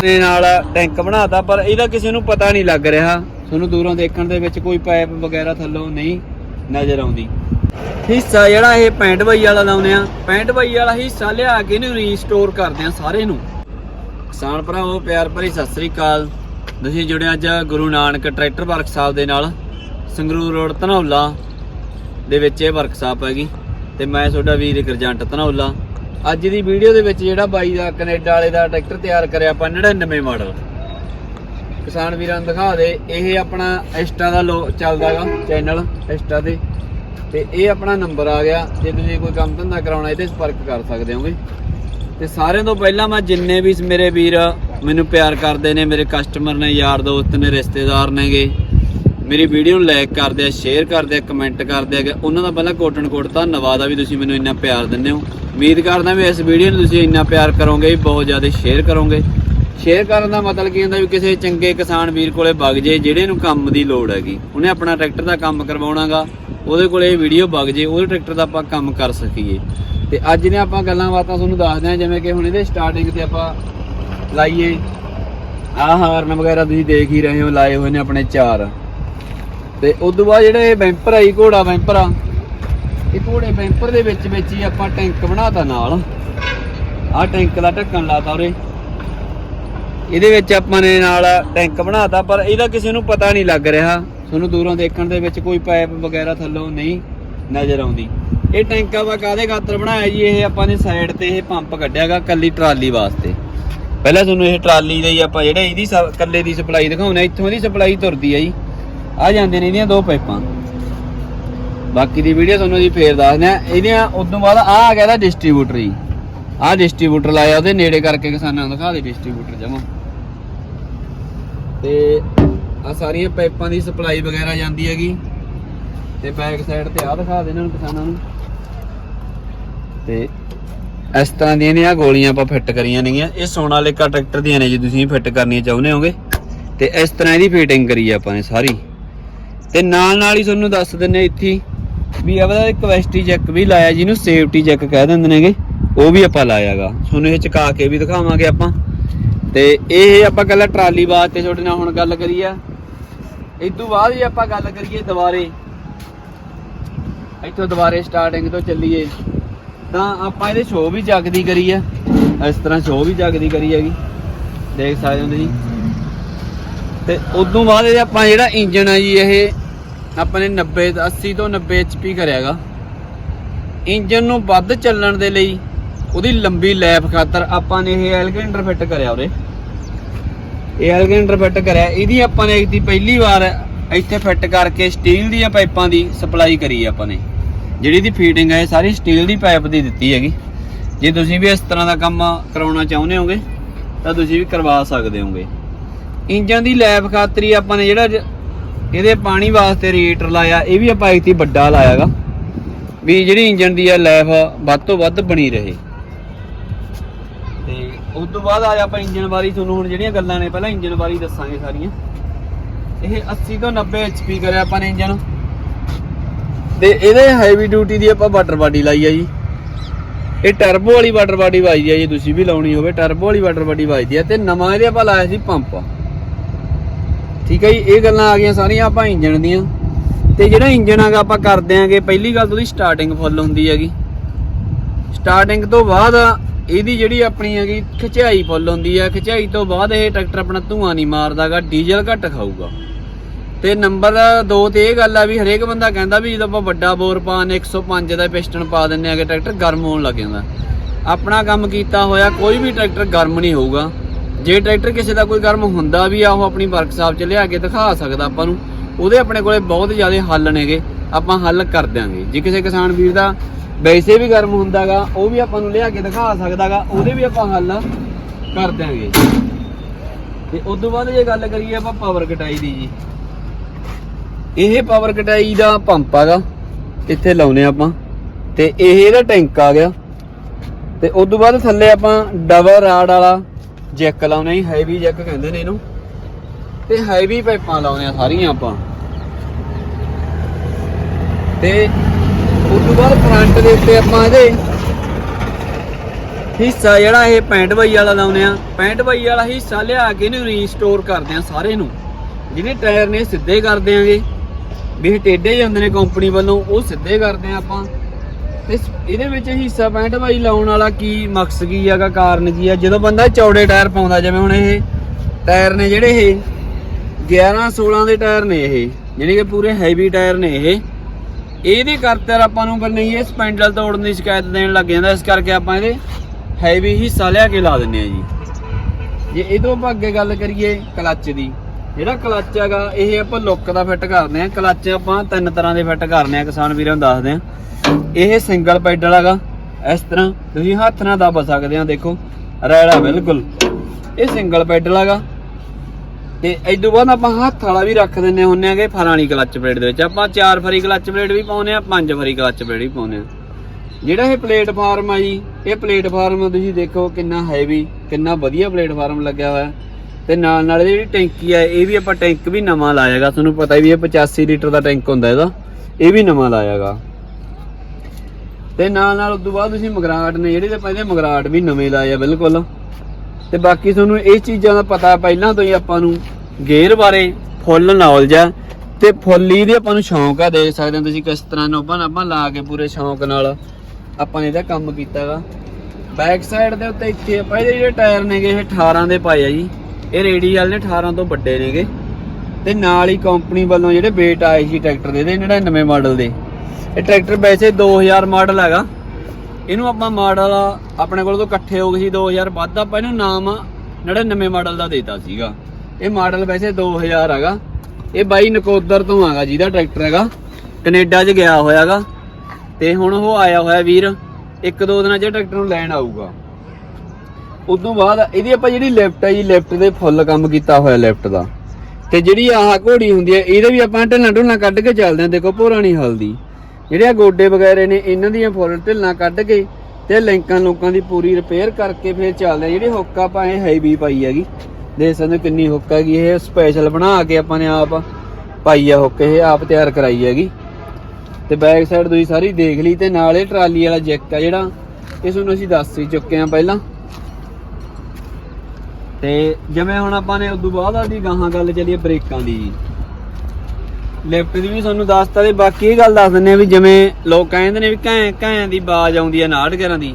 ਆਪਣੇ ਨਾਲ ਟੈਂਕ ਬਣਾਤਾ, ਪਰ ਇਹਦਾ ਕਿਸੇ ਨੂੰ ਪਤਾ ਨਹੀਂ ਲੱਗ ਰਿਹਾ। ਤੁਹਾਨੂੰ ਦੂਰੋਂ ਦੇਖਣ ਦੇ ਵਿੱਚ ਕੋਈ ਪਾਈਪ ਵਗੈਰਾ ਥੱਲੋਂ ਨਹੀਂ ਨਜ਼ਰ ਆਉਂਦੀ। ਹਿੱਸਾ ਜਿਹੜਾ ਇਹ 65 ਬਾਈ ਵਾਲਾ ਲਾਉਂਦੇ ਆ 65 ਬਾਈ ਵਾਲਾ ਹਿੱਸਾ ਲਿਆ ਕੇ ਇਹਨੂੰ ਰੀਸਟੋਰ ਕਰਦੇ ਆ ਸਾਰੇ ਨੂੰ। ਕਿਸਾਨ ਭਰਾਵੋ, ਪਿਆਰ ਭਰੀ ਸਤਿ ਸ੍ਰੀ ਅਕਾਲ। ਤੁਸੀਂ ਜੁੜੇ ਅੱਜ ਗੁਰੂ ਨਾਨਕ ਟਰੈਕਟਰ ਵਰਕਸ਼ਾਪ ਦੇ ਨਾਲ, ਸੰਗਰੂਰ ਰੋਡ ਧਨੌਲਾ ਦੇ ਵਿੱਚ ਇਹ ਵਰਕਸ਼ਾਪ ਹੈਗੀ। ਤੇ ਮੈਂ ਤੁਹਾਡਾ ਵੀਰ ਗਰਜੰਟ ਧਨੌਲਾ। ਅੱਜ ਦੀ ਵੀਡੀਓ ਦੇ ਵਿੱਚ ਜਿਹੜਾ ਬਾਈ ਦਾ ਕੈਨੇਡਾ ਵਾਲੇ ਦਾ ਟਰੈਕਟਰ ਤਿਆਰ ਕਰਿਆ ਆਪਾਂ 99 ਮਾਡਲ। ਕਿਸਾਨ ਵੀਰਾਂ ਨੂੰ ਦਿਖਾ ਦੇ, ਇਹ ਆਪਣਾ ਇੰਸਟਾ ਦਾ ਲੋ ਚੱਲਦਾਗਾ ਚੈਨਲ, ਇੰਸਟਾ ਤੇ। ਤੇ ਇਹ ਆਪਣਾ ਨੰਬਰ ਆ ਗਿਆ, ਜੇ ਤੁਸੀਂ ਕੋਈ ਕੰਮ ਧੰਦਾ ਕਰਾਉਣਾ ਇਹਦੇ ਸੰਪਰਕ ਕਰ ਸਕਦੇ ਹੋਗੇ। ਤੇ ਸਾਰਿਆਂ ਤੋਂ ਪਹਿਲਾਂ ਮੈਂ ਜਿੰਨੇ ਵੀ ਮੇਰੇ ਵੀਰ ਮੈਨੂੰ ਪਿਆਰ ਕਰਦੇ ਨੇ, ਮੇਰੇ ਕਸਟਮਰ ਨੇ, ਯਾਰ ਦੋਸਤ ਨੇ, ਰਿਸ਼ਤੇਦਾਰ ਨੇਗੇ ਮੇਰੀ ਵੀਡੀਓ ਨੂੰ ਲਾਈਕ ਕਰਦੇ ਆ ਸ਼ੇਅਰ ਕਰਦੇ ਆ ਕਮੈਂਟ ਕਰਦੇ ਆ ਉਹਨਾਂ ਦਾ ਪਹਿਲਾਂ ਕੋਟਨ ਕੋਟ ਧੰਨਵਾਦ ਆ ਵੀ ਤੁਸੀਂ ਮੈਨੂੰ ਇੰਨਾ ਪਿਆਰ ਦਿੰਦੇ ਹੋ। ਉਮੀਦ ਕਰਦਾ ਵੀ ਇਸ ਵੀਡੀਓ ਨੂੰ ਤੁਸੀਂ ਇੰਨਾ ਪਿਆਰ ਕਰੋਗੇ ਬਹੁਤ ਜ਼ਿਆਦਾ ਸ਼ੇਅਰ ਕਰੋਗੇ। ਸ਼ੇਅਰ ਕਰਨ ਦਾ ਮਤਲਬ ਕੀ ਹੁੰਦਾ ਵੀ ਕਿਸੇ ਚੰਗੇ ਕਿਸਾਨ ਵੀਰ ਕੋਲੇ ਵਗ ਜੇ, ਜਿਹੜੇ ਨੂੰ ਕੰਮ ਦੀ ਲੋੜ ਹੈਗੀ। ਉਹਨੇ ਆਪਣਾ ਟਰੈਕਟਰ ਦਾ ਕੰਮ ਕਰਵਾਉਣਾਗਾ, ਉਹਦੇ ਕੋਲੇ ਇਹ ਵੀਡੀਓ ਵਗ ਜੇ, ਉਹਦੇ ਟਰੈਕਟਰ ਦਾ ਆਪਾਂ ਕੰਮ ਕਰ ਸਕੀਏ। ਤੇ ਅੱਜ ਨੇ ਆਪਾਂ ਗੱਲਾਂ ਬਾਤਾਂ ਤੁਹਾਨੂੰ ਦੱਸਦੇ ਹਾਂ, ਜਿਵੇਂ ਕਿ ਹੁਣ ਇਹਦੇ ਸਟਾਰਟਿੰਗ ਤੇ ਆਪਾਂ ਲਾਈਏ। ਆਹ ਹਾਰਨ ਵਗੈਰਾ ਤੁਸੀਂ ਦੇਖ ਹੀ ਰਹੇ ਹੋ, ਲਾਏ ਹੋਏ ਨੇ ਆਪਣੇ ਚਾਰ। ਤੇ ਉਸ ਤੋਂ ਬਾਅਦ ਜਿਹੜਾ ਇਹ ਬੈਂਪਰ ਆਈ ਘੋੜਾ ਬੈਂਪਰ ਆ। ਇਹ ਘੋੜੇ ਬੈਂਪਰ ਦੇ ਵਿੱਚ ਵਿੱਚ ਹੀ ਆਪਾਂ ਟੈਂਕ ਬਣਾਤਾ ਨਾਲ। ਆਹ ਟੈਂਕ ਦਾ ਢੱਕਣ ਲਾਤਾ ਉਰੇ। ਇਹਦੇ ਵਿੱਚ ਆਪਾਂ ਨੇ ਨਾਲ ਟੈਂਕ ਬਣਾਤਾ, ਪਰ ਇਹਦਾ ਕਿਸੇ ਨੂੰ ਪਤਾ ਨਹੀਂ ਲੱਗ ਰਿਹਾ। ਤੁਹਾਨੂੰ ਦੂਰੋਂ ਦੇਖਣ ਦੇ ਵਿੱਚ ਕੋਈ ਪਾਈਪ ਵਗੈਰਾ ਥੱਲੋਂ ਨਹੀਂ ਨਜ਼ਰ ਆਉਂਦੀ। ਇਹ ਟੈਂਕ ਆਪਾਂ ਕਾਦੇ ਖਾਤਰ ਬਣਾਇਆ ਜੀ? ਇਹ ਆਪਾਂ ਨੇ ਸਾਈਡ ਤੇ ਇਹ ਪੰਪ ਕੱਢਿਆਗਾ ਕੱਲੀ ਟਰਾਲੀ ਵਾਸਤੇ। ਪਹਿਲਾਂ ਤੁਹਾਨੂੰ ਇਹ ਟਰਾਲੀ ਦੇ ਹੀ ਆਪਾਂ ਜਿਹੜਾ ਇਹਦੀ ਸ- ਕੱਲੇ ਦੀ ਸਪਲਾਈ ਦਿਖਾਉਣੇ ਇੱਥੋਂ ਦੀ ਸਪਲਾਈ ਤੁਰਦੀ ਆ ਜੀ। ਆ ਜਾਂਦੇ ਨੇ ਇਹਦੀਆਂ ਦੋ ਪਾਈਪਾਂ। ਬਾਕੀ ਦੀ ਵੀਡੀਓ ਤੁਹਾਨੂੰ ਅਸੀਂ ਫੇਰ ਦੱਸਦੇ ਆ ਇਹਦੀਆਂ ਉਦੋਂ ਬਾਅਦ ਆ ਆ ਗਿਆ ਦਾ ਡਿਸਟ੍ਰੀਬਿਊਟਰ ਜੀ। ਆ ਡਿਸਟ੍ਰੀਬਿਊਟਰ ਲਾਇਆ ਉਹਦੇ ਨੇੜੇ ਕਰਕੇ ਕਿਸਾਨਾਂ ਨੂੰ ਦਿਖਾ ਦੇ ਡਿਸਟ੍ਰੀਬਿਊਟਰ ਜਮਾ। ਤੇ ਆ ਸਾਰੀਆਂ ਪਾਈਪਾਂ ਦੀ ਸਪਲਾਈ ਵਗੈਰਾ ਜਾਂਦੀ ਹੈਗੀ। ਤੇ ਬੈਕ ਸਾਈਡ ਤੇ ਆ ਦਿਖਾ ਦੇ ਇਹਨਾਂ ਨੂੰ ਕਿਸਾਨਾਂ ਨੂੰ। ਤੇ ਇਸ ਤਰ੍ਹਾਂ ਦੀਆਂ ਨੇ ਆ ਗੋਲੀਆਂ ਆਪਾਂ ਫਿੱਟ ਕਰੀਆਂ ਨੇਗੀਆਂ। ਇਹ ਸੋਨਾਲੀਕਾ ਟਰੈਕਟਰ ਦੀਆਂ ਨੇ ਜੇ ਤੁਸੀਂ ਫਿੱਟ ਕਰਨੀਆਂ ਚਾਹੁੰਦੇ ਹੋਗੇ। ਤੇ ਇਸ ਤਰ੍ਹਾਂ ਇਹਦੀ ਫਿਟਿੰਗ ਕਰੀ ਆਪਾਂ ਨੇ ਸਾਰੀ। ਤੇ ਨਾਲ ਨਾਲ ਹੀ ਤੁਹਾਨੂੰ ਦੱਸ ਦਿੰਨੇ ਇੱਥੇ ਵੀ ਆਪਦਾ ਇੱਕ ਚੈੱਕ ਵੀ ਲਾਇਆ, ਜਿਹਨੂੰ ਸੇਫਟੀ ਚੈੱਕ ਕਹਿ ਦਿੰਦੇ ਨੇਗੇ, ਉਹ ਵੀ ਆਪਾਂ ਲਾਇਆਗਾ। ਤੁਹਾਨੂੰ ਇਹ ਚਕਾ ਕੇ ਵੀ ਦਿਖਾਵਾਂਗੇ ਆਪਾਂ। ਤੇ ਇਹ ਆਪਾਂ ਕੱਲਾ ਟਰਾਲੀ ਵਾਸਤੇ ਤੁਹਾਡੇ ਨਾਲ ਹੁਣ ਗੱਲ ਕਰੀ ਆ ਇਸ ਤੋਂ ਬਾਅਦ ਜੇ ਆਪਾਂ ਗੱਲ ਕਰੀਏ ਦੁਬਾਰੇ। ਇੱਥੋਂ ਦੁਬਾਰੇ ਸਟਾਰਟਿੰਗ ਤੋਂ ਚੱਲੀਏ। ਤਾਂ ਆਪਾਂ ਇਹਦੇ ਸ਼ੋਅ ਵੀ ਜਗਦੀ ਕਰੀ ਆ। ਇਸ ਤਰ੍ਹਾਂ ਸ਼ੋਅ ਵੀ ਜਗਦੀ ਕਰੀ ਹੈਗੀ। ਦੇਖ ਸਕਦੇ ਹੋ ਤੁਸੀਂ। ਤੇ ਉਦੋਂ ਬਾਅਦ ਇਹ ਆਪਾਂ ਜਿਹੜਾ ਇੰਜਨ ਆ ਜੀ, ਇਹ ਆਪਾਂ ਨੇ 90 80 ਤੋਂ 90 HP ਕਰਿਆਗਾ। ਇੰਜਨ ਨੂੰ ਵੱਧ ਚੱਲਣ ਦੇ ਲਈ ਉਹਦੀ ਲੰਬੀ ਲੈਪ ਖਾਤਰ ਆਪਾਂ ਨੇ ਇਹ ਐਲਗੈਂਡਰ ਫਿੱਟ ਕਰਿਆ ਉਰੇ। ਇਹ ਐਲਗੈਂਡਰ ਫਿੱਟ ਕਰਿਆ। ਇਹਦੀ ਆਪਾਂ ਨੇ ਦੀ ਪਹਿਲੀ ਵਾਰ ਇੱਥੇ ਫਿੱਟ ਕਰਕੇ ਸਟੀਲ ਦੀਆਂ ਪਾਈਪਾਂ ਦੀ ਸਪਲਾਈ ਕਰੀ ਆਪਾਂ ਨੇ। ਜਿਹੜੀ ਦੀ ਫੀਟਿੰਗ ਹੈ ਇਹ ਸਾਰੀ ਸਟੀਲ ਦੀ ਪਾਈਪ ਦੀ ਦਿੱਤੀ ਹੈਗੀ। ਜੇ ਤੁਸੀਂ ਵੀ ਇਸ ਤਰ੍ਹਾਂ ਦਾ ਕੰਮ ਕਰਾਉਣਾ ਚਾਹੁੰਦੇ ਹੋਗੇ, ਤਾਂ ਤੁਸੀਂ ਵੀ ਕਰਵਾ ਸਕਦੇ ਹੋਗੇ। ਇੰਜਨ ਦੀ ਲੈਬ ਖਾਤਰੀ ਆਪਾਂ ਨੇ ਜਿਹੜਾ ਇਹਦੇ ਪਾਣੀ ਵਾਸਤੇ ਰੇਟਰ ਲਾਇਆ, ਇਹ ਵੀ ਆਪਾਂ ਇੱਥੇ ਵੱਡਾ ਲਾਇਆਗਾ। ਵੀ ਜਿਹੜੀ ਇੰਜਨ ਦੀ ਆ ਲੈਫ ਵੱਧ ਤੋਂ ਵੱਧ ਬਣੀ ਰਹੇ। ਤੇ ਉਸ ਤੋਂ ਬਾਅਦ ਆ ਆਪਾਂ ਇੰਜਨ ਬਾਰੇ ਤੁਹਾਨੂੰ ਹੁਣ ਜਿਹੜੀਆਂ ਗੱਲਾਂ ਨੇ, ਪਹਿਲਾਂ ਇੰਜਨ ਬਾਰੇ ਦੱਸਾਂਗੇ ਸਾਰੀਆਂ। ਇਹ 80 ਤੋਂ 90 ਐਚਪੀ ਕਰਿਆ ਆਪਾਂ ਨੇ ਇੰਜਨ ਤੇ ਇਹਦੇ ਹੈਵੀ ਡਿਊਟੀ ਦੀ ਆਪਾਂ ਵਾਟਰ ਬਾਡੀ ਲਾਈ ਆ ਜੀ। ਇਹ ਟਰਬੋ ਵਾਲੀ ਵਾਟਰ ਬਾਡੀ ਵੱਜਦੀ ਆ ਜੀ, ਤੁਸੀਂ ਵੀ ਲਾਉਣੀ ਹੋਵੇ ਟਰਬੋ ਵਾਲੀ ਵਾਟਰ ਬਾਡੀ ਵੱਜਦੀ ਆ। ਤੇ ਨਵਾਂ ਇਹਦੇ ਆਪਾਂ ਲਾਇਆ ਸੀ ਪੰਪ ਠੀਕ ਹੈ ਜੀ, ਇਹ ਗੱਲਾਂ ਆ ਗਈਆਂ ਸਾਰੀਆਂ ਆਪਾਂ ਇੰਜਨ ਦੀਆਂ। ਤੇ ਜਿਹੜਾ ਇੰਜਨ ਹੈਗਾ ਆਪਾਂ ਕਰਦੇ ਆਂਗੇ, ਪਹਿਲੀ ਗੱਲ ਤਾਂ ਉਹਦੀ ਸਟਾਰਟਿੰਗ ਫੁੱਲ ਹੁੰਦੀ ਹੈਗੀ। ਸਟਾਰਟਿੰਗ ਤੋਂ ਬਾਅਦ ਇਹਦੀ ਜਿਹੜੀ ਆਪਣੀ ਹੈਗੀ ਖਿਚਾਈ ਫੁੱਲ ਹੁੰਦੀ ਹੈ ਖਿਚਾਈ ਤੋਂ ਬਾਅਦ ਇਹ ਟਰੈਕਟਰ ਆਪਣਾ ਧੂਆਂ ਨਹੀਂ ਮਾਰਦਾਗਾ, ਡੀਜ਼ਲ ਘੱਟ ਖਾਊਗਾ। ਤੇ ਨੰਬਰ 2 ਤੇ ਇਹ ਗੱਲ ਆ ਵੀ ਹਰੇਕ ਬੰਦਾ ਕਹਿੰਦਾ ਵੀ ਜਦੋਂ ਆਪਾਂ ਵੱਡਾ ਬੋਰ ਪਾਣ 105 ਦਾ ਪਿਸਟਨ ਪਾ ਦਿੰਨੇ ਆਗੇ, ਟਰੈਕਟਰ ਗਰਮ ਹੋਣ ਲੱਗ ਜਾਂਦਾ। ਆਪਣਾ ਕੰਮ ਕੀਤਾ ਹੋਇਆ, ਕੋਈ ਵੀ ਟਰੈਕਟਰ ਗਰਮ ਨਹੀਂ ਹੋਊਗਾ। ਜੇ ਟਰੈਕਟਰ ਕਿਸੇ ਦਾ ਕੋਈ ਗਰਮ ਹੁੰਦਾ ਵੀ ਆ, ਉਹ ਆਪਣੀ ਵਰਕਸ਼ਾਪ 'ਚ ਲਿਆ ਕੇ ਦਿਖਾ ਸਕਦਾ ਆਪਾਂ ਨੂੰ, ਉਹਦੇ ਆਪਣੇ ਕੋਲੇ ਬਹੁਤ ਜ਼ਿਆਦਾ ਹੱਲ ਨੇਗੇ, ਆਪਾਂ ਹੱਲ ਕਰ ਦਿਆਂਗੇ। ਜੇ ਕਿਸੇ ਕਿਸਾਨ ਵੀਰ ਦਾ ਵੈਸੇ ਵੀ ਗਰਮ ਹੁੰਦਾਗਾ, ਉਹ ਵੀ ਆਪਾਂ ਨੂੰ ਲਿਆ ਕੇ ਦਿਖਾ ਸਕਦਾਗਾ, ਉਹਦੇ ਵੀ ਆਪਾਂ ਹੱਲ ਕਰ ਦਿਆਂਗੇ। ਤੇ ਉਸ ਤੋਂ ਬਾਅਦ ਜੇ ਗੱਲ ਕਰੀਏ ਆਪਾਂ ਪਾਵਰ ਕਟਾਈ ਦੀ ਜੀ। ਇਹ ਪਾਵਰ ਕਟਾਈ ਦਾ ਪੰਪ ਆਗਾ, ਇੱਥੇ ਲਾਉਨੇ ਆਪਾਂ, ਤੇ ਇਹ ਇਹਦਾ ਟੈਂਕ ਆ ਗਿਆ। ਤੇ ਉਸ ਤੋਂ ਬਾਅਦ ਥੱਲੇ ਆਪਾਂ ਡਬਲ ਰਾਡ ਵਾਲਾ ਜੈਕ ਲਾਉਣੇ ਹੀ ਹੈਵੀ ਜੈਕ ਕਹਿੰਦੇ ਨੇ ਇਹਨੂੰ। ਤੇ ਹੈਵੀ ਪਾਈਪਾਂ ਲਾਉਣੇ ਆ ਸਾਰੀਆਂ ਆਪਾਂ। ਤੇ ਉਸ ਤੋਂ ਬਾਅਦ ਫਰੰਟ ਦੇ ਉੱਤੇ ਆਪਾਂ ਇਹਦੇ ਹਿੱਸਾ ਜਿਹੜਾ ਇਹ 65 ਬਾਈ ਵਾਲਾ ਲਾਉਨੇ ਆ। 65 ਬਾਈ ਵਾਲਾ ਹਿੱਸਾ ਲਿਆ ਕੇ ਇਹਨੂੰ ਰੀਸਟੋਰ ਕਰਦੇ ਆ ਸਾਰੇ ਨੂੰ। ਜਿਹੜੇ ਟਾਇਰ ਨੇ ਸਿੱਧੇ ਕਰ ਦਿਆਂਗੇ। ਵੀ ਇਹ ਟੇਢੇ ਜਾਂਦੇ ਨੇ ਕੰਪਨੀ ਵੱਲੋਂ, ਉਹ ਸਿੱਧੇ ਕਰਦੇ ਆ ਆਪਾਂ। ਤੇ ਇਹਦੇ ਵਿੱਚ ਹਿੱਸਾ 65 ਬਾਈ ਲਾਉਣ ਵਾਲਾ ਕੀ ਮਕਸਦ ਕੀ ਹੈਗਾ, ਕਾਰਨ ਕੀ ਆ ਜਦੋਂ ਬੰਦਾ ਚੌੜੇ ਟਾਇਰ ਪਾਉਂਦਾ, ਜਿਵੇਂ ਹੁਣ ਇਹ ਟਾਇਰ ਨੇ ਜਿਹੜੇ ਇਹ 11 16 ਦੇ ਟਾਇਰ ਨੇ ਇਹ ਜਿਹੜੇ ਕਿ ਪੂਰੇ ਹੈਵੀ ਟਾਇਰ ਨੇ ਇਹ, ਇਹਦੇ ਕਰਤਰ ਆਪਾਂ ਨੂੰ ਪਰ ਨਹੀਂ ਇਹ ਸਪੈਂਡਲ ਤੋੜਨ ਦੀ ਸ਼ਿਕਾਇਤ ਦੇਣ ਲੱਗ ਜਾਂਦਾ। ਇਸ ਕਰਕੇ ਆਪਾਂ ਇਹਦੇ ਹੈਵੀ ਹਿੱਸਾ ਲਿਆ ਕੇ ਲਾ ਦਿੰਨੇ ਆ ਜੀ। ਜੇ ਇਹ ਤੋਂ ਆਪਾਂ ਅੱਗੇ ਗੱਲ ਕਰੀਏ ਕਲੱਚ ਦੀ, ਜਿਹੜਾ ਕਲੱਚ ਹੈਗਾ, ਇਹ ਆਪਾਂ ਲੁੱਕ ਦਾ ਫਿੱਟ ਕਰਦੇ ਆ ਕਲੱਚ ਆਪਾਂ ਤਿੰਨ ਤਰ੍ਹਾਂ ਦੇ ਫਿੱਟ ਕਰਨੇ ਆ ਕਿਸਾਨ ਵੀਰਾਂ ਨੂੰ ਦੱਸਦੇ ਆ ਇਹ ਸਿੰਗਲ ਪੈਡਲ ਹੈਗਾ ਇਸ ਤਰ੍ਹਾਂ ਤੁਸੀਂ ਹੱਥ ਨਾਲ ਦੱਬ ਸਕਦੇ ਆ ਦੇਖੋ। ਰੈਲਾ ਬਿਲਕੁਲ। ਇਹ ਸਿੰਗਲ ਪੈਡਲ ਹੈਗਾ ਤੇ ਇਸ ਤੋਂ ਬਾਅਦ ਆਪਾਂ ਹੱਥ ਵਾਲਾ ਵੀ ਰੱਖ ਦਿੰਨੇ ਹੁੰਨੇ ਆਗੇ ਫਰਾਂ ਵਾਲੀ ਕਲੱਚ ਪਲੇਟ ਦੇ ਵਿੱਚ। ਆਪਾਂ ਚਾਰ ਫਰੀ ਕਲੱਚ ਪਲੇਟ ਵੀ ਪਾਉਨੇ ਆ ਪੰਜ ਫਰੀ ਕਲੱਚ ਪਲੇਟ ਵੀ ਪਾਉਨੇ ਆ ਜਿਹੜਾ ਇਹ ਪਲੇਟਫਾਰਮ ਆ ਜੀ, ਇਹ ਪਲੇਟਫਾਰਮ ਤੁਸੀਂ ਦੇਖੋ ਕਿੰਨਾ ਹੈਵੀ ਕਿੰਨਾ ਵਧੀਆ ਪਲੇਟਫਾਰਮ ਲੱਗਿਆ ਹੋਇਆ। ਤੇ ਨਾਲ ਨਾਲ ਜਿਹੜੀ ਟੈਂਕੀ ਆ, ਇਹ ਵੀ ਆਪਾਂ ਟੈਂਕ ਵੀ ਨਵਾਂ ਲਾਇਆਗਾ। ਤੁਹਾਨੂੰ ਪਤਾ ਵੀ ਇਹ 85 ਲੀਟਰ ਦਾ ਟੈਂਕ ਹੁੰਦਾ ਇਹਦਾ। ਇਹ ਵੀ ਨਵਾਂ ਲਾਇਆਗਾ। ਤੇ ਨਾਲ ਨਾਲ ਉਸ ਤੋਂ ਬਾਅਦ ਤੁਸੀਂ ਮਗਰਾਟ ਨੇ ਜਿਹੜੇ ਤੇ ਪਹਿਲੇ ਮਗਰਾਟ ਵੀ ਨਵੇਂ ਲਾਏ ਆ ਬਿਲਕੁਲ। ਤੇ ਬਾਕੀ ਤੁਹਾਨੂੰ ਇਹ ਚੀਜ਼ਾਂ ਦਾ ਪਤਾ ਪਹਿਲਾਂ ਤੋਂ ਹੀ ਆਪਾਂ ਨੂੰ ਗੇਅਰ ਬਾਰੇ ਫੁੱਲ ਨੌਲੇਜ ਆ। ਤੇ ਫੁੱਲ ਹੀ ਦੇ ਆਪਾਂ ਨੂੰ ਸ਼ੌਂਕ ਆ ਦੇਖ ਸਕਦੇ ਹੋ ਤੁਸੀਂ ਕਿਸ ਤਰ੍ਹਾਂ ਨੋਬਾਂ ਆਪਾਂ ਲਾ ਕੇ ਪੂਰੇ ਸ਼ੌਂਕ ਨਾਲ ਆਪਾਂ ਨੇ ਇਹਦਾ ਕੰਮ ਕੀਤਾਗਾ। ਬੈਕ ਸਾਈਡ ਦੇ ਉੱਤੇ ਇੱਥੇ ਆਪਾਂ ਇਹਦੇ ਜਿਹੜੇ ਟਾਇਰ ਨੇਗੇ, ਇਹ 18 ਦੇ ਪਾਏ ਆ ਜੀ। ਇਹ ਰੇਡੀਅਲ ਨੇ 18 ਤੋਂ ਵੱਡੇ ਨੇਗੇ। ਤੇ ਨਾਲ ਹੀ ਕੰਪਨੀ ਵੱਲੋਂ ਜਿਹੜੇ ਵੇਟ ਆਏ ਸੀ ਟਰੈਕਟਰ ਦੇ, ਇਹਦੇ 99 ਮਾਡਲ ਦੇ। ਇਹ ਟਰੈਕਟਰ ਵੈਸੇ 2000 ਮਾਡਲ ਹੈਗਾ। ਇਹਨੂੰ ਆਪਾਂ ਮਾਡਲ ਆਪਣੇ ਕੋਲ ਤੋਂ ਇਕੱਠੇ ਹੋ ਗਏ ਸੀ 2000 ਵੱਧ ਆਪਾਂ ਇਹਨੂੰ ਨਾਮ 99 ਮਾਡਲ ਦਾ ਦੇਤਾ ਸੀਗਾ। ਇਹ ਮਾਡਲ ਵੈਸੇ 2000 ਹੈਗਾ। ਇਹ ਬਾਈ ਨਕੋਦਰ ਤੋਂ ਆਗਾ ਜਿਹਦਾ ਟਰੈਕਟਰ ਹੈਗਾ। ਕੈਨੇਡਾ 'ਚ ਗਿਆ ਹੋਇਆਗਾ। ਤੇ ਹੁਣ ਉਹ ਆਇਆ ਹੋਇਆ ਵੀਰ, ਇੱਕ ਦੋ ਦਿਨਾਂ 'ਚ ਟਰੈਕਟਰ ਨੂੰ ਲੈਣ ਆਊਗਾ। ਉਦੋਂ ਬਾਅਦ ਇਹਦੀ ਆਪਾਂ ਜਿਹੜੀ ਲਿਫਟ ਹੈ ਜੀ, ਲਿਫਟ ਦੇ ਫੁੱਲ ਕੰਮ ਕੀਤਾ ਹੋਇਆ ਲਿਫਟ ਦਾ। ਤੇ ਜਿਹੜੀ ਆਹ ਘੋੜੀ ਹੁੰਦੀ ਹੈ, ਇਹਦੇ ਵੀ ਆਪਾਂ ਢਿੱਲਾਂ ਢੁੱਲਾਂ ਕੱਢ ਕੇ ਚੱਲਦੇ ਹਾਂ। ਦੇਖੋ ਭੋਰਾਣੀ ਹਲਦੀ। ਜਿਹੜੇ ਆ ਗੋਡੇ ਵਗੈਰੇ ਨੇ, ਇਹਨਾਂ ਦੀਆਂ ਫੁੱਲ ਢਿੱਲਾਂ ਕੱਢ ਕੇ ਤੇ ਲਿੰਕਾਂ ਲੋਕਾਂ ਦੀ ਪੂਰੀ ਰਿਪੇਅਰ ਕਰਕੇ ਫਿਰ ਚੱਲਦੇ ਆ। ਜਿਹੜੀ ਹੁੱਕ ਆਪਾਂ ਇਹ ਹੈਵੀ ਪਾਈ ਹੈਗੀ। ਦੇਖ ਸਕਦੇ ਕਿੰਨੀ ਹੁੱਕ ਹੈਗੀ। ਇਹ ਸਪੈਸ਼ਲ ਬਣਾ ਕੇ ਆਪਾਂ ਨੇ ਆਪ ਪਾਈ ਆ ਹੁੱਕ। ਇਹ ਆਪ ਤਿਆਰ ਕਰਾਈ ਹੈਗੀ। ਤੇ ਬੈਕ ਸਾਈਡ ਤੁਸੀਂ ਸਾਰੀ ਦੇਖ ਲਈ ਤੇ ਨਾਲ ਇਹ ਟਰਾਲੀ ਵਾਲਾ ਜੈਕ ਆ ਜਿਹੜਾ। ਇਹ ਤੁਹਾਨੂੰ ਅਸੀਂ ਦੱਸ ਹੀ ਚੁੱਕੇ ਆ ਪਹਿਲਾਂ। ਤੇ ਜਿਵੇਂ ਹੁਣ ਆਪਾਂ ਨੇ ਉਦੋਂ ਬਾਅਦ ਆ ਗਾਹਾਂ ਗੱਲ ਚੱਲੀਏ ਬ੍ਰੇਕਾਂ ਦੀ। ਲਿਫਟ ਦੀ ਵੀ ਤੁਹਾਨੂੰ ਦੱਸਤਾ ਤੇ ਬਾਕੀ ਇਹ ਗੱਲ ਦੱਸ ਦਿੰਨੇ ਆ ਵੀ ਜਿਵੇਂ ਲੋਕ ਕਹਿੰਦੇ ਨੇ ਵੀ ਘੈਂ ਘੈਂ ਦੀ ਆਵਾਜ਼ ਆਉਂਦੀ ਹੈ 69 ਦੀ।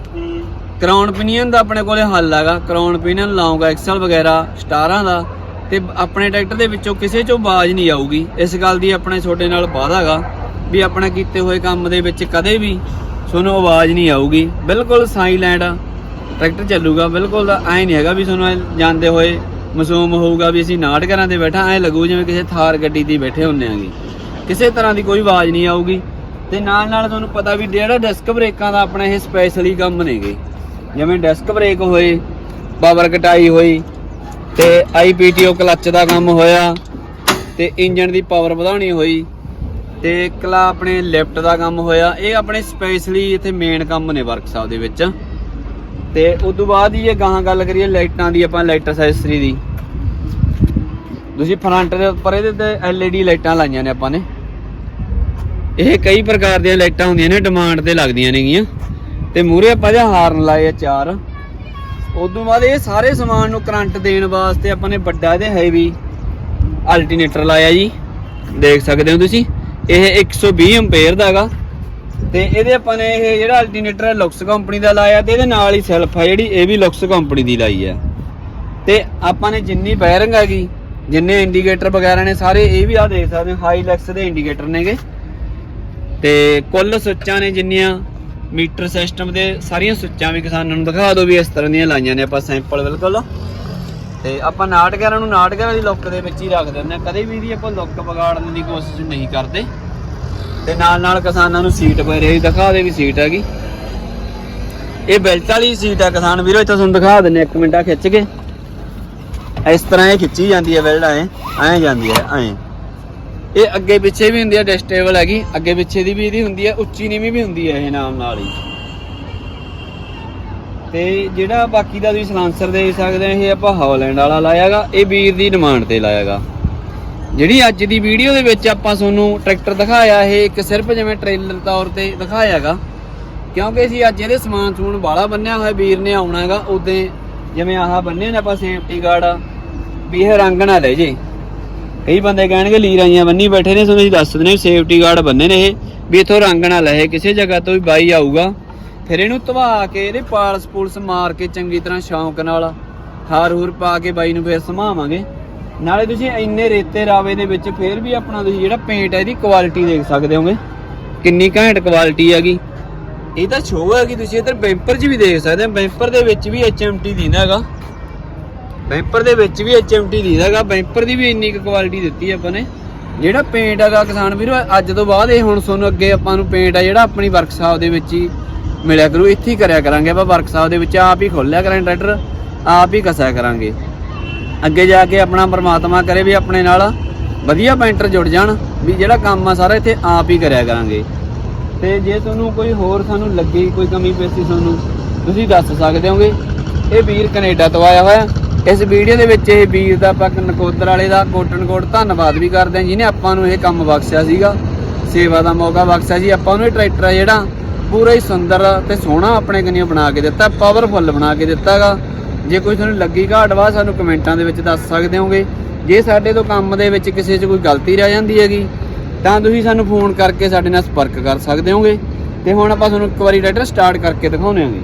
ਕਰਾਉਣ ਪਿਨੀਅਨ ਦਾ ਆਪਣੇ ਕੋਲੇ ਹੱਲ ਹੈਗਾ। ਕਰਾਉਣ ਪਿਨੀਅਨ ਲਾਉਂਗਾ ਐਕਸਲ ਵਗੈਰਾ, ਸਟਾਰਾਂ ਦਾ। ਤੇ ਆਪਣੇ ਟਰੈਕਟਰ ਦੇ ਵਿੱਚੋਂ ਕਿਸੇ ਚੋਂ ਆਵਾਜ਼ ਨਹੀਂ ਆਊਗੀ। ਇਸ ਗੱਲ ਦੀ ਆਪਣੇ ਛੋਟੇ ਨਾਲ ਵਾਅਦਾ ਹੈਗਾ ਵੀ ਆਪਣਾ ਕੀਤੇ ਹੋਏ ਕੰਮ ਦੇ ਵਿੱਚ ਕਦੇ ਵੀ ਤੁਹਾਨੂੰ ਆਵਾਜ਼ ਨਹੀਂ ਆਊਗੀ। ਬਿਲਕੁਲ ਸਾਈਲੈਂਟ ਟਰੈਕਟਰ ਚੱਲੂਗਾ। ਬਿਲਕੁਲ ਐ ਨਹੀਂ ਹੈਗਾ ਵੀ ਤੁਹਾਨੂੰ ਐਂ ਜਾਂਦੇ ਹੋਏ ਮਾਸੂਮ ਹੋਊਗਾ ਵੀ ਅਸੀਂ ਨਾਟ ਘਰਾਂ ਤੇ ਬੈਠਾ, ਐ ਲੱਗੂ ਜਿਵੇਂ ਕਿਸੇ ਥਾਰ ਗੱਡੀ ਤੇ ਬੈਠੇ ਹੁੰਨੇ ਆਂਗੇ। ਕਿਸੇ ਤਰ੍ਹਾਂ ਦੀ ਕੋਈ ਆਵਾਜ਼ ਨਹੀਂ ਆਊਗੀ। ਤੇ ਨਾਲ ਨਾਲ ਤੁਹਾਨੂੰ ਪਤਾ ਵੀ ਜਿਹੜਾ ਡਿਸਕ ਬ੍ਰੇਕਾਂ ਦਾ ਆਪਣਾ ਇਹ ਸਪੈਸ਼ਲੀ ਕੰਮ ਨੇਗੇ। ਜਿਵੇਂ ਡਿਸਕ ਬ੍ਰੇਕ ਹੋਏ ਪਾਵਰ ਕਟਾਈ ਹੋਈ, ਤੇ ਆਈਪੀਟੀਓ ਕਲੱਚ ਦਾ ਕੰਮ ਹੋਇਆ, ਤੇ ਇੰਜਨ ਦੀ ਪਾਵਰ ਵਧਾਉਣੀ ਹੋਈ, ਤੇ ਕਲਾ ਆਪਣੇ ਲਿਫਟ ਦਾ ਕੰਮ ਹੋਇਆ। ਇਹ ਆਪਣੇ ਸਪੈਸ਼ਲੀ ਇੱਥੇ ਮੇਨ ਕੰਮ ਨੇ ਵਰਕਸ਼ਾਪ ਦੇ ਵਿੱਚ। ਤੇ ਉਸ ਤੋਂ ਬਾਅਦ ਹੀ ਇਹ ਗਾਹਾਂ ਗੱਲ ਕਰੀਏ ਲਾਈਟਾਂ ਦੀ, ਆਪਾਂ ਲਾਈਟ ਅਸੈਸਰੀ ਦੀ। ਤੁਸੀਂ ਫਰੰਟ ਦੇ ਉੱਪਰ ਇਹਦੇ ਤੇ LED ਲਾਈਟਾਂ ਲਾਈਆਂ ਨੇ ਆਪਾਂ ਨੇ। ਇਹ ਕਈ ਪ੍ਰਕਾਰ ਦੀਆਂ ਲਾਈਟਾਂ ਹੁੰਦੀਆਂ ਨੇ ਡਿਮਾਂਡ ਤੇ ਲੱਗਦੀਆਂ ਨੇਗੀਆਂ। ਤੇ ਮੂਰੇ ਆਪਾਂ ਜਿਹਾ ਹਾਰਨ ਲਾਏ ਆ ਚਾਰ। ਉਦੋਂ ਬਾਅਦ ਇਹ ਸਾਰੇ ਸਮਾਨ ਨੂੰ ਕਰੰਟ ਦੇਣ ਵਾਸਤੇ ਆਪਾਂ ਨੇ ਵੱਡਾ ਇਹਦੇ ਹੈਵੀ ਅਲਟਰਨੇਟਰ ਲਾਇਆ ਜੀ। ਦੇਖ ਸਕਦੇ ਹੋ ਤੁਸੀਂ। ਇਹ 120 ਐਂਪੀਅਰ ਦਾ ਹੈਗਾ। ਤੇ ਇਹਦੇ ਆਪਾਂ ਨੇ ਇਹ ਜਿਹੜਾ ਅਲਟਰਨੇਟਰ ਲੁਕਸ ਕੰਪਨੀ ਦਾ ਲਾਇਆ ਤੇ ਇਹਦੇ ਨਾਲ ਹੀ ਸੈਲਫ ਹੈ ਜਿਹੜੀ, ਇਹ ਵੀ ਲੁਕਸ ਕੰਪਨੀ ਦੀ ਲਾਈ ਹੈ। ਤੇ ਆਪਾਂ ਨੇ ਜਿੰਨੀ ਬੈਰਿੰਗ ਹੈਗੀ, ਜਿੰਨੇ ਇੰਡੀਕੇਟਰ ਵਗੈਰਾ ਨੇ ਸਾਰੇ, ਇਹ ਵੀ ਆ ਦੇਖ ਸਕਦੇ ਹੋ ਹਾਈਲੈਕਸ ਦੇ ਇੰਡੀਕੇਟਰ ਨੇਗੇ। ਤੇ ਕੁੱਲ ਸੁੱਚਾਂ ਨੇ ਜਿੰਨੀਆਂ ਮੀਟਰ ਸਿਸਟਮ ਦੇ ਸਾਰੀਆਂ ਸੁੱਚਾਂ ਵੀ ਕਿਸਾਨਾਂ ਨੂੰ ਦਿਖਾ ਦਿਓ ਵੀ ਇਸ ਤਰ੍ਹਾਂ ਦੀਆਂ ਲਾਈਆਂ ਨੇ ਆਪਾਂ ਸੈਂਪਲ ਬਿਲਕੁਲ। ਤੇ ਆਪਾਂ ਨਾਟਗਰਾਂ ਨੂੰ ਨਾਟਕਰਾਂ ਦੀ ਲੁੱਕ ਦੇ ਵਿੱਚ ਹੀ ਰੱਖ ਦਿੰਦੇ ਹਾਂ। ਕਦੇ ਵੀ ਇਹਦੀ ਆਪਾਂ ਲੁੱਕ ਵਿਗਾੜਨ ਦੀ ਕੋਸ਼ਿਸ਼ ਨਹੀਂ ਕਰਦੇ। ਤੇ ਨਾਲ ਨਾਲ ਕਿਸਾਨਾਂ ਨੂੰ ਸੀਟ ਵਗੈਰਾ ਦਿਖਾ ਦੇ ਵੀ ਸੀਟ ਹੈਗੀ। ਇਹ ਬੈਲਟ ਵਾਲੀ ਸੀਟ ਆ ਕਿਸਾਨ ਵੀਰੋ, ਇੱਥੇ ਤੁਹਾਨੂੰ ਦਿਖਾ ਦਿੰਨੇ ਇੱਕ ਮਿੰਟਾ ਖਿੱਚ ਕੇ। ਇਸ ਤਰ੍ਹਾਂ ਇਹ ਖਿੱਚੀ ਜਾਂਦੀ ਹੈ ਬੈਲਟ, ਐ, ਐਂ ਜਾਂਦੀ ਹੈ, ਐਂ। ਇਹ ਅੱਗੇ ਪਿੱਛੇ ਵੀ ਹੁੰਦੀ ਹੈ ਡਿਸਟੇਬਲ ਹੈਗੀ, ਅੱਗੇ ਪਿੱਛੇ ਦੀ ਵੀ ਇਹਦੀ ਹੁੰਦੀ ਹੈ, ਉੱਚੀ ਨੀਵੀਂ ਵੀ ਹੁੰਦੀ ਹੈ, ਇਹ ਨਾਮ ਨਾਲ ਹੀ। ਤੇ ਜਿਹੜਾ ਬਾਕੀ ਦਾ ਤੁਸੀਂ ਸਲਾਂਸਰ ਦੇ ਸਕਦੇ ਆ, ਇਹ ਆਪਾਂ ਹੌਲੈਂਡ ਵਾਲਾ ਲਾਇਆਗਾ, ਇਹ ਵੀਰ ਦੀ ਡਿਮਾਂਡ ਤੇ ਲਾਇਆਗਾ। ਜਿਹੜੀ ਅੱਜ ਦੀ ਵੀਡੀਓ ਦੇ ਵਿੱਚ ਆਪਾਂ ਤੁਹਾਨੂੰ ਟਰੈਕਟਰ ਦਿਖਾਇਆ, ਇਹ ਇੱਕ ਸਿਰਫ ਜਿਵੇਂ ਟ੍ਰੇਲਰ ਤੌਰ ਤੇ ਦਿਖਾਇਆਗਾ। ਕਿਉਂਕਿ ਅਸੀਂ ਅੱਜ ਇਹਦੇ ਸਮਾਨ ਸਮੂਨ ਬਾਲਾ ਬੰਨਿਆ ਹੋਇਆ, ਵੀਰ ਨੇ ਆਉਣਾ ਉਦੋਂ ਜਿਵੇਂ ਆਹ ਬੰਨੇ ਨੇ ਆਪਾਂ ਸੇਫਟੀ ਗਾਰਡ ਵੀ ਇਹ ਰੰਗ ਨਾ ਲੈ ਜੇ। ਕਈ ਬੰਦੇ ਕਹਿਣਗੇ ਲੀਰਾਈਆਂ ਬੰਨੀ ਬੈਠੇ ਨੇ ਤੁਹਾਨੂੰ ਅਸੀਂ ਦੱਸ ਦਿੰਦੇ ਸੇਫਟੀ ਗਾਰਡ ਬੰਨੇ ਨੇ ਇਹ, ਵੀ ਇਥੋਂ ਰੰਗ ਨਾ ਲਏ ਕਿਸੇ ਜਗ੍ਹਾ ਤੋਂ ਵੀ ਬਾਈ ਆਊਗਾ। ਫਿਰ ਇਹਨੂੰ ਧਵਾ ਕੇ ਇਹਦੇ ਪਾਲਸ ਪੂਲਸ ਮਾਰ ਕੇ ਚੰਗੀ ਤਰ੍ਹਾਂ ਸ਼ੌਂਕ ਨਾਲ ਹਾਰ ਹੂਰ ਪਾ ਕੇ ਬਾਈ ਨੂੰ ਫਿਰ ਸਮਾਵਾਂਗੇ। ਨਾਲੇ ਤੁਸੀਂ ਇੰਨੇ ਰੇਤੇ ਰਾਵੇ ਦੇ ਵਿੱਚ ਫਿਰ ਵੀ ਆਪਣਾ ਤੁਸੀਂ ਜਿਹੜਾ ਪੇਂਟ ਹੈ ਇਹਦੀ ਕੁਆਲਿਟੀ ਦੇਖ ਸਕਦੇ ਹੋਗੇ। ਕਿੰਨੀ ਘੈਂਟ ਕੁਆਲਿਟੀ ਹੈਗੀ। ਇਹ ਤਾਂ ਸ਼ੋਅ ਹੈਗੀ, ਤੁਸੀਂ ਇਧਰ ਬੈਂਪਰ 'ਚ ਵੀ ਦੇਖ ਸਕਦੇ ਹੋ। ਬੈਂਪਰ ਦੇ ਵਿੱਚ ਵੀ HMT ਦਿੰਦਾ ਹੈਗਾ। ਬੈਂਪਰ ਦੇ ਵਿੱਚ ਵੀ HMT ਦਿੰਦਾ ਹੈਗਾ। ਬੈਂਪਰ ਦੀ ਵੀ ਇੰਨੀ ਕੁ ਕੁਆਲਿਟੀ ਦਿੱਤੀ ਆਪਾਂ ਨੇ। ਜਿਹੜਾ ਪੇਂਟ ਹੈਗਾ ਕਿਸਾਨ ਵੀਰੋ, ਅੱਜ ਤੋਂ ਬਾਅਦ ਇਹ ਹੁਣ ਤੁਹਾਨੂੰ ਅੱਗੇ ਆਪਾਂ ਨੂੰ ਪੇਂਟ ਆ ਜਿਹੜਾ ਆਪਣੀ ਵਰਕਸ਼ਾਪ ਦੇ ਵਿੱਚ ਹੀ ਮਿਲਿਆ ਕਰੂ। ਇੱਥੇ ਹੀ ਕਰਿਆ ਕਰਾਂਗੇ ਆਪਾਂ ਵਰਕਸ਼ਾਪ ਦੇ ਵਿੱਚ। ਆਪ ਹੀ ਖੋਲਿਆ ਕਰਾਂਗੇ ਟਰੈਕਟਰ ਆਪ ਹੀ ਕਸਿਆ ਕਰਾਂਗੇ। ਅੱਗੇ ਜਾ ਕੇ ਆਪਣਾ ਪਰਮਾਤਮਾ ਕਰੇ ਵੀ ਆਪਣੇ ਨਾਲ ਵਧੀਆ ਪੈਂਟਰ ਜੁੜ ਜਾਣ, ਵੀ ਜਿਹੜਾ ਕੰਮ ਆ ਸਾਰਾ ਇੱਥੇ ਆਪ ਹੀ ਕਰਿਆ ਕਰਾਂਗੇ। ਤੇ ਜੇ ਤੁਹਾਨੂੰ ਕੋਈ ਹੋਰ ਸਾਨੂੰ ਲੱਗੀ, ਕੋਈ ਕਮੀ ਪੇਸ਼ੀ ਤੁਹਾਨੂੰ, ਤੁਸੀਂ ਦੱਸ ਸਕਦੇ ਹੋਗੇ। ਇਹ ਵੀਰ ਕੈਨੇਡਾ ਤੋਂ ਆਇਆ ਹੋਇਆ। ਇਸ ਵੀਡੀਓ ਦੇ ਵਿੱਚ ਇਹ ਵੀਰ ਦਾ ਆਪਾਂ ਨਕੋਦਰ ਵਾਲੇ ਦਾ ਕੋਟਨ ਕੋਟ ਧੰਨਵਾਦ ਵੀ ਕਰਦੇ ਹਾਂ, ਜਿਹਨੇ ਆਪਾਂ ਨੂੰ ਇਹ ਕੰਮ ਬਖਸ਼ਿਆ ਸੀਗਾ। ਸੇਵਾ ਦਾ ਮੌਕਾ ਬਖਸ਼ਿਆ ਸੀ, ਆਪਾਂ ਨੂੰ ਇਹ ਟਰੈਕਟਰ ਆ ਜਿਹੜਾ ਪੂਰਾ ਹੀ ਸੁੰਦਰ ਤੇ ਸੋਹਣਾ ਆਪਣੇ ਕਨੀਓ ਬਣਾ ਕੇ ਦਿੱਤਾ ਪਾਵਰਫੁੱਲ ਬਣਾ ਕੇ ਦਿੱਤਾਗਾ। ਜੇ ਕੋਈ ਤੁਹਾਨੂੰ ਲੱਗੀ ਘਾਟ ਵਾ, ਸਾਨੂੰ ਕਮੈਂਟਾਂ ਦੇ ਵਿੱਚ ਦੱਸ ਸਕਦੇ ਹੋਗੇ। ਜੇ ਸਾਡੇ ਤੋਂ ਕੰਮ ਦੇ ਵਿੱਚ ਕਿਸੇ 'ਚ ਕੋਈ ਗਲਤੀ ਰਹਿ ਜਾਂਦੀ ਹੈਗੀ, ਤਾਂ ਤੁਸੀਂ ਸਾਨੂੰ ਫੋਨ ਕਰਕੇ ਸਾਡੇ ਨਾਲ ਸੰਪਰਕ ਕਰ ਸਕਦੇ ਹੋਗੇ। ਤੇ ਹੁਣ ਆਪਾਂ ਤੁਹਾਨੂੰ ਇੱਕ ਵਾਰੀ ਟਰੈਕਟਰ ਸਟਾਰਟ ਕਰਕੇ ਦਿਖਾਉਂਦੇ ਹਾਂਗੇ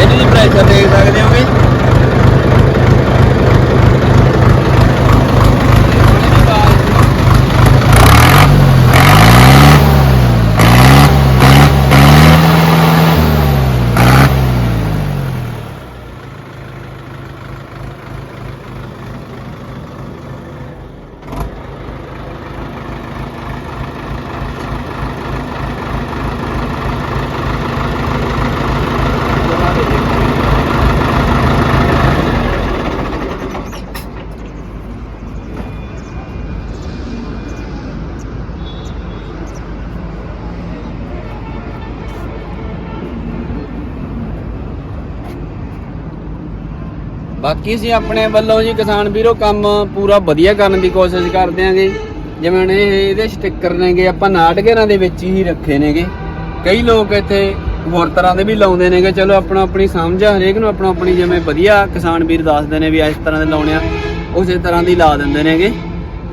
ਇਹਦੀ ਦੀ ਪ੍ਰੈਸ਼ਰ ਦੇਖ ਸਕਦੇ ਹੋਗੇ ਬਾਕੀ ਅਸੀਂ ਆਪਣੇ ਵੱਲੋਂ ਜੀ ਕਿਸਾਨ ਵੀਰੋ ਕੰਮ ਪੂਰਾ ਵਧੀਆ ਕਰਨ ਦੀ ਕੋਸ਼ਿਸ਼ ਕਰਦੇ ਆਂਗੇ। ਜਿਵੇਂ ਹੁਣ ਇਹ ਇਹਦੇ ਸਟicker ਨੇਗੇ, ਆਪਾਂ ਨਾਟਗਰਾਂ ਦੇ ਵਿੱਚ ਹੀ ਰੱਖੇ ਨੇਗੇ। ਕਈ ਲੋਕ ਇੱਥੇ ਹੋਰ ਤਰ੍ਹਾਂ ਦੇ ਵੀ ਲਾਉਂਦੇ ਨੇਗੇ। ਚਲੋ ਆਪਣਾ ਆਪਣੀ ਸਮਝ ਆ, ਹਰੇਕ ਨੂੰ ਆਪਣਾ ਆਪਣੀ ਜਿਵੇਂ ਵਧੀਆ ਕਿਸਾਨ ਵੀਰ ਦੱਸਦੇ ਨੇ ਵੀ ਇਸ ਤਰ੍ਹਾਂ ਦੇ ਲਾਉਣੇ ਆ, ਉਸੇ ਤਰ੍ਹਾਂ ਦੀ ਲਾ ਦਿੰਦੇ ਨੇਗੇ।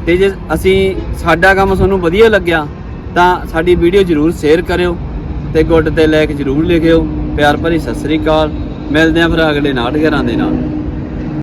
ਤੇ ਜੇ ਅਸੀਂ, ਸਾਡਾ ਕੰਮ ਤੁਹਾਨੂੰ ਵਧੀਆ ਲੱਗਿਆ, ਤਾਂ ਸਾਡੀ ਵੀਡੀਓ ਜਰੂਰ ਸ਼ੇਅਰ ਕਰਿਓ ਤੇ ਗੁੱਡ ਤੇ ਲਾਇਕ ਜਰੂਰ ਲਿਖਿਓ। ਪਿਆਰ ਭਰੀ ਸਤਿ ਸ੍ਰੀ ਅਕਾਲ। ਮਿਲਦੇ ਆਂ ਫਿਰ ਅਗਲੇ ਨਾਟਗਰਾਂ ਦੇ ਨਾਲ।